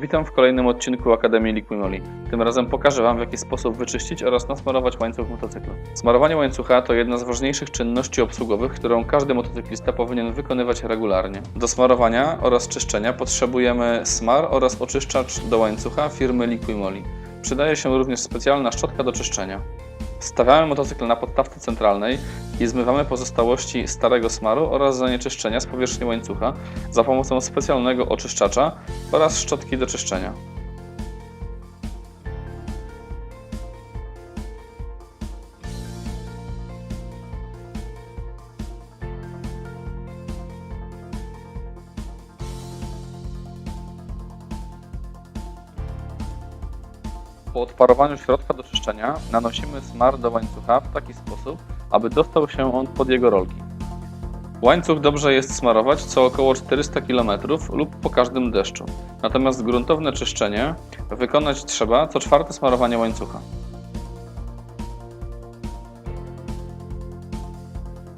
Witam w kolejnym odcinku Akademii Liquimoli. Tym razem pokażę Wam, w jaki sposób wyczyścić oraz nasmarować łańcuch motocykla. Smarowanie łańcucha to jedna z ważniejszych czynności obsługowych, którą każdy motocyklista powinien wykonywać regularnie. Do smarowania oraz czyszczenia potrzebujemy smar oraz oczyszczacz do łańcucha firmy Liquimoli. Przydaje się również specjalna szczotka do czyszczenia. Stawiamy motocykl na podstawce centralnej i zmywamy pozostałości starego smaru oraz zanieczyszczenia z powierzchni łańcucha za pomocą specjalnego oczyszczacza oraz szczotki do czyszczenia. Po odparowaniu środka do czyszczenia nanosimy smar do łańcucha w taki sposób, aby dostał się on pod jego rolki. Łańcuch dobrze jest smarować co około 400 km lub po każdym deszczu. Natomiast gruntowne czyszczenie wykonać trzeba co czwarte smarowanie łańcucha.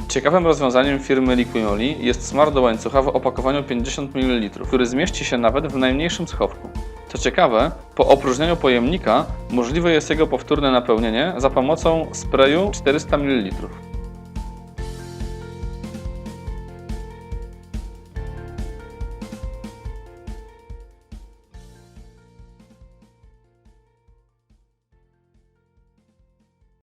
Ciekawym rozwiązaniem firmy Liquimoli jest smar do łańcucha w opakowaniu 50 ml, który zmieści się nawet w najmniejszym schowku. Co ciekawe, po opróżnieniu pojemnika możliwe jest jego powtórne napełnienie za pomocą sprayu 400 ml.